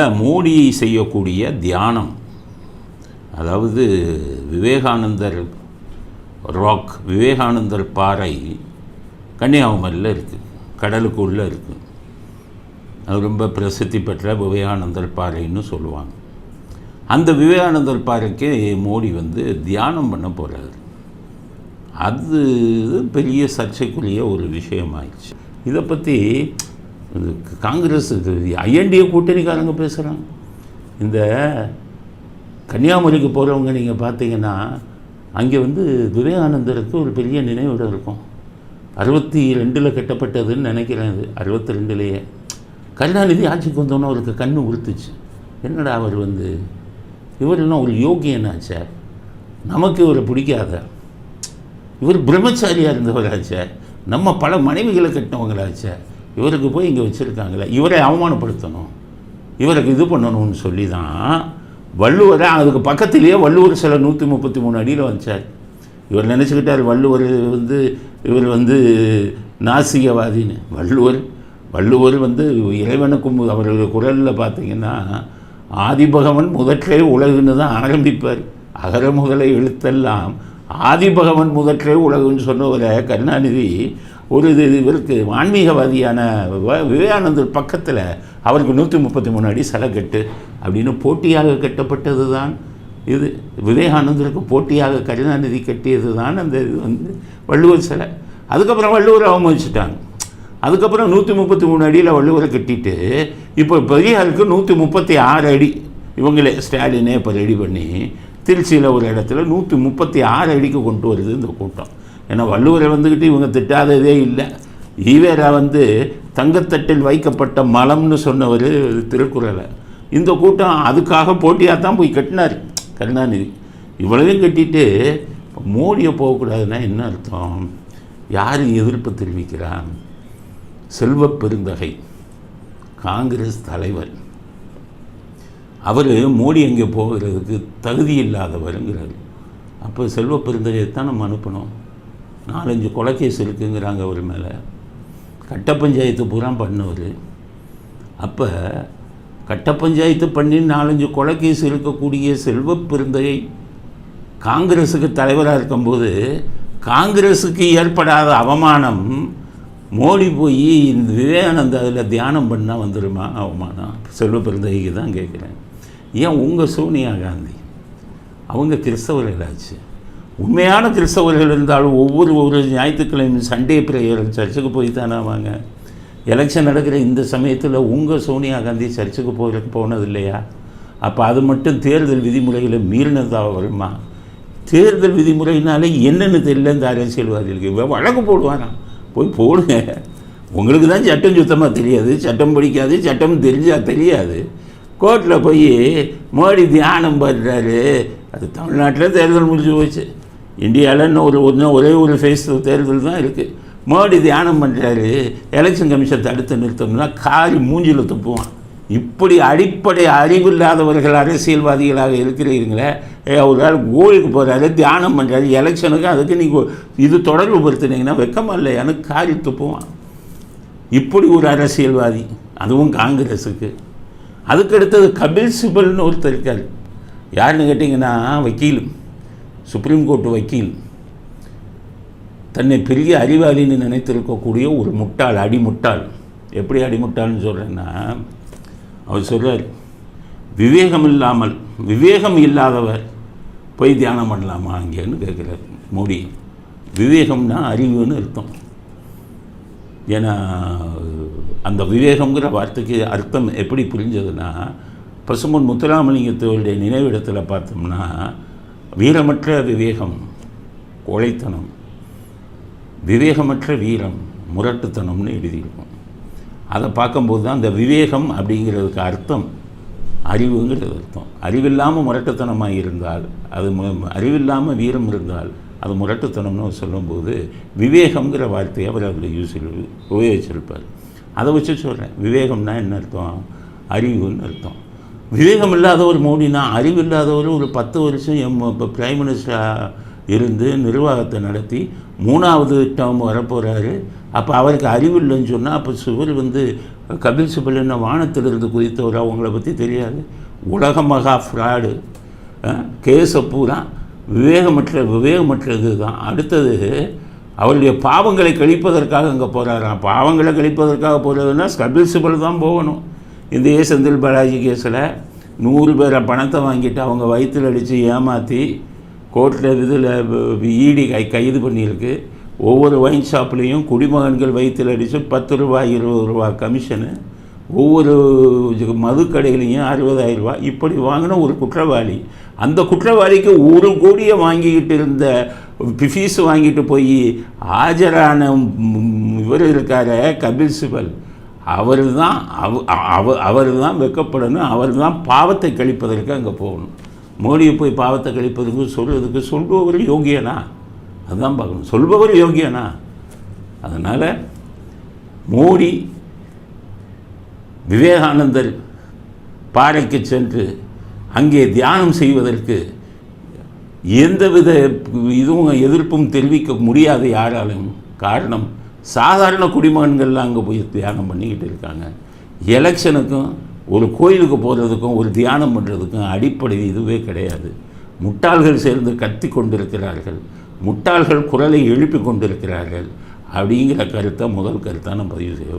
மோடி செய்யக்கூடிய தியானம். அதாவது விவேகானந்தர் ராக் விவேகானந்தர் பாறை கன்னியாகுமரியில் இருக்குது கடலுக்குள்ளே இருக்குது அது ரொம்ப பிரசித்தி பெற்ற விவேகானந்தர் பாறைன்னு சொல்லுவாங்க. அந்த விவேகானந்தர் பாறைக்கு மோடி வந்து தியானம் பண்ண போகிறாரு அது பெரிய சர்ச்சைக்குரிய ஒரு விஷயமாயிடுச்சு. இதை பற்றி இது காங்கிரஸ் ஐஎன்டிஏ கூட்டணிக்காரங்க பேசுகிறாங்க இந்த கன்னியாகுமரிக்கு போகிறவங்க நீங்கள் பார்த்தீங்கன்னா அங்கே வந்து விவேகானந்தருக்கு ஒரு பெரிய நினைவிடம் இருக்கும். அறுபத்தி ரெண்டில் கட்டப்பட்டதுன்னு நினைக்கிறேன் இது அறுபத்தி ரெண்டுலேயே. கருணாநிதி ஆட்சிக்கு வந்தோன்னே அவருக்கு கண்ணு உறுத்துச்சு. என்னடா அவர் வந்து? இவர் என்ன ஒரு யோகியனாச்சே நமக்கு இவரை பிடிக்காத. இவர் பிரம்மச்சாரியாக இருந்தவராச்சே நம்ம பல மனைவிகளை கட்டினவங்களாச்சே இவருக்கு போய் இங்கே வச்சுருக்காங்களே இவரை அவமானப்படுத்தணும். இவருக்கு இது பண்ணணும்னு சொல்லி தான் வள்ளுவரை அதுக்கு பக்கத்திலேயே வள்ளுவர் சில நூற்றி முப்பத்தி மூணு அடியில் வந்துச்சார் இவர் நினச்சிக்கிட்டார் வள்ளுவர் வந்து இவர் வந்து நாசிகவாதின்னு. வள்ளுவர் வள்ளுவர் வந்து இறைவனுக்கும் அவருடைய குரலில் பார்த்தீங்கன்னா ஆதிபகவன் முதற்றே உலகுன்னு தான் ஆரம்பிப்பார். அகர முதலை எழுத்தெல்லாம் ஆதிபகவன் முதற்றே உலகுன்னு சொன்னவரை கருணாநிதி ஒரு இது இவருக்கு ஆன்மீகவாதியான விவேகானந்தர் பக்கத்தில் அவருக்கு நூற்றி முப்பத்தி மூணு அடி சிலை கட்டு அப்படின்னு போட்டியாக கட்டப்பட்டது தான் இது விவேகானந்தருக்கு போட்டியாக கருணாநிதி கட்டியது தான் அந்த இது வந்து வள்ளுவர் சிலை. அதுக்கப்புறம் வள்ளுவரை அவமதிச்சிட்டாங்க. அதுக்கப்புறம் நூற்றி முப்பத்தி மூணு அடியில் வள்ளுவரை கட்டிட்டு இப்போ பெரியாருக்கு நூற்றி முப்பத்தி ஆறு அடி இவங்களே ஸ்டாலினே இப்போ ரெடி பண்ணி திருச்சியில் ஒரு இடத்துல நூற்றி முப்பத்தி ஆறு அடிக்கு கொண்டு வருது இந்த கூட்டம். ஏன்னா வள்ளுவரை வந்துக்கிட்டு இவங்க திட்டாததே இல்லை. ஈவேரா வந்து தங்கத்தட்டில் வைக்கப்பட்ட மலம்னு சொன்னவர் திருக்குறளை. இந்த கூட்டம் அதுக்காக போட்டியாக தான் போய் கட்டினார். கருணாநிதி. இவ்வளவையும் கட்டிட்டு மோடியை போகக்கூடாதுன்னா என்ன அர்த்தம்? யார் எதிர்ப்பு தெரிவிக்கிறான்? செல்வப் பெருந்தகை காங்கிரஸ் தலைவர். அவர் மோடி அங்கே போகிறதுக்கு தகுதி இல்லாதவருங்கிறார். அப்போ செல்வ பெருந்தகையை தான் நம்ம அனுப்பணும். நாலஞ்சு கொலைக்கேஸ் இருக்குங்கிறாங்க அவர் மேலே. கட்ட பஞ்சாயத்து பூரா பண்ணவர். அப்போ கட்ட பஞ்சாயத்து பண்ணி நாலஞ்சு கொலைக்கேஸ் இருக்கக்கூடிய செல்வ பெருந்தகை காங்கிரஸுக்கு தலைவராக இருக்கும்போது காங்கிரஸுக்கு ஏற்படாத அவமானம் மோடி போய் இந்த விவேகானந்த அதில் தியானம் பண்ணால் வந்துடுமா அவமானம் செல்வ பெருந்தகைக்கு தான் கேட்குறேன் ஏன் உங்கள் சோனியா காந்தி? அவங்க கிறிஸ்தவர்களாச்சு. உண்மையான கிறிஸ்தவர்கள் இருந்தாலும் ஒவ்வொரு ஒரு ஞாயிற்றுக்கிழமை சண்டே பிரேயர் சர்ச்சுக்கு போய் தானே வாங்க எலெக்ஷன் நடக்கிற இந்த சமயத்தில் உங்கள் சோனியா காந்தி சர்ச்சுக்கு போகிற போனது இல்லையா அப்போ அது மட்டும் தேர்தல் விதிமுறைகளை மீறினதாக வருமா? தேர்தல் விதிமுறையினாலே என்னென்னு தெரியல இந்த அரசியல்வாதிகளுக்கு. இவன் வழக்கு போடுவாராம் போய் போடுங்க. உங்களுக்கு தான் சட்டம் சுத்தமாக தெரியாது. சட்டம் படிக்காது. சட்டம் தெரிஞ்சால் தெரியாது. கோர்ட்டில் போய் மோடி தியானம் பண்ணுறாரு அது தமிழ்நாட்டில் தேர்தல் முடிஞ்சு போச்சு. இந்தியாவிலன்னு ஒரு ஒன்று ஒரே ஒரு ஃபேஸ் தேர்தல் தான் இருக்குது மோடி தியானம் பண்ணுறாரு எலெக்ஷன் கமிஷன் தடுத்து நிறுத்தம்னா காரி மூஞ்சில் துப்புவான். இப்படி அடிப்படை அறிவில்லாதவர்கள் அரசியல்வாதிகளாக இருக்கிறீங்களே ஏ, ஒரு ஆள் கோயிலுக்கு போகிறாரு தியானம் பண்ணுறாரு எலெக்ஷனுக்கு அதுக்கு நீங்கள் இது தொடர்பு படுத்துனீங்கன்னா வெக்கமாக இல்லையான்னு காரி துப்புவான். இப்படி ஒரு அரசியல்வாதி அதுவும் காங்கிரஸுக்கு அதுக்கு அடுத்தது கபில் சிபல்னு ஒருத்தர் இருக்கார். யாருன்னு கேட்டிங்கன்னா வக்கீலும் சுப்ரீம் கோர்ட் வக்கீல் தன்னை பெரிய அறிவாளின்னு நினைத்திருக்கக்கூடிய ஒரு முட்டாள் அடிமுட்டாள். எப்படி அடிமுட்டாள்னு சொல்கிறேன்னா அவர் சொல்கிறார் விவேகம் இல்லாமல் விவேகம் இல்லாதவர் போய் தியானம் பண்ணலாமா? அங்கேன்னு கேட்குறார் மோடி. விவேகம்னா அறிவுன்னு அர்த்தம். ஏன்னா அந்த விவேகம்ங்கிற வார்த்தைக்கு அர்த்தம் எப்படி புரிஞ்சதுன்னா பசுமன் முத்துராமலிங்கத்தோடைய நினைவிடத்தில் பார்த்தோம்னா வீரமற்ற விவேகம் கொலைத்தனம் விவேகமற்ற வீரம் முரட்டுத்தனம்னு எழுதியிருக்கும். அதை பார்க்கும்போது தான் அந்த விவேகம் அப்படிங்கிறதுக்கு அர்த்தம் அறிவுங்கிறது அர்த்தம். அறிவில்லாமல் முரட்டுத்தனமாக இருந்தால் அது மு- அறிவில்லாமல் வீரம் இருந்தால் அது முரட்டுத்தனம்னு சொல்லும்போது விவேகம்ங்கிற வார்த்தையை அவர் அதில் யூஸ் உபயோகிச்சிருப்பார். அதை வச்சு சொல்கிறேன் விவேகம்னா என்ன அர்த்தம்? அறிவுன்னு அர்த்தம். விவேகம் இல்லாதவர் மோடினா அறிவு இல்லாதவர் ஒரு பத்து வருஷம் எம் இப்போ பிரைம் மினிஸ்டராக இருந்து நிர்வாகத்தை நடத்தி மூணாவது டேர்ம் வரப்போகிறாரு அப்போ அவருக்கு அறிவு இல்லைன்னு சொன்னால் அப்போ சுவர் வந்து கபில் சிபல் என்ன வானத்திலிருந்து குதித்தவர் அவங்கள பற்றி தெரியாது. உலக மகா ஃப்ராடு கேஸை பூரா விவேகமற்ற விவேகமற்றது தான். அடுத்தது அவருடைய பாவங்களை கழிப்பதற்காக அங்கே போகிறாராம் பாவங்களை கழிப்பதற்காக போகிறதுனா கபில் சிபல் தான் போகணும். இதே செந்தில் பாலாஜி கேஸில் நூறு பேரை பணத்தை வாங்கிட்டு அவங்க வயிற்றில் அடித்து ஏமாற்றி கோர்ட்டில் இதில் ஈடி கை கைது பண்ணியிருக்கு. ஒவ்வொரு ஒயின் ஷாப்லேயும் குடிமகன்கள் வயிற்றில் அடித்து பத்து ரூபாய் இருபது ரூபா கமிஷனு ஒவ்வொரு இது மதுக்கடையிலையும் அறுபதாயிரம் ரூபாய். இப்படி வாங்கின ஒரு குற்றவாளி. அந்த குற்றவாளிக்கு ஒரு கோடியை வாங்கிக்கிட்டு இருந்த ஃபீஸ் வாங்கிட்டு போய் ஆஜரான இவர் இருக்கார கபில் சிபல். அவர் தான் அவ அவர் தான் வெக்கப்படணும் அவர் தான் பாவத்தை கழிப்பதற்கு அங்கே போகணும். மோடியை போய் பாவத்தை கழிப்பதற்கு சொல்றதுக்கு சொல்பவர் யோகியனா? அதுதான் பார்க்கணும். சொல்பவர் யோகியனா? அதனால் மோடி விவேகானந்தர் பாறைக்கு சென்று அங்கே தியானம் செய்வதற்கு எந்தவித இதுவும் எதிர்ப்பும் தெரிவிக்க முடியாது யாராலும் காரணம் சாதாரண குடிமகன்கள்லாம் அங்கே போய் தியானம் பண்ணிக்கிட்டு இருக்காங்க. எலெக்ஷனுக்கும் ஒரு கோயிலுக்கு போகிறதுக்கும் ஒரு தியானம் பண்ணுறதுக்கும் அடிப்படை இதுவே கிடையாது. முட்டாள்கள் சேர்ந்து கத்தி கொண்டிருக்கிறார்கள். முட்டாள்கள் குரலை எழுப்பி கொண்டிருக்கிறார்கள். அப்படிங்கிற கருத்தை முதல் கருத்தாக நம்ம பதிவு செய்வோம்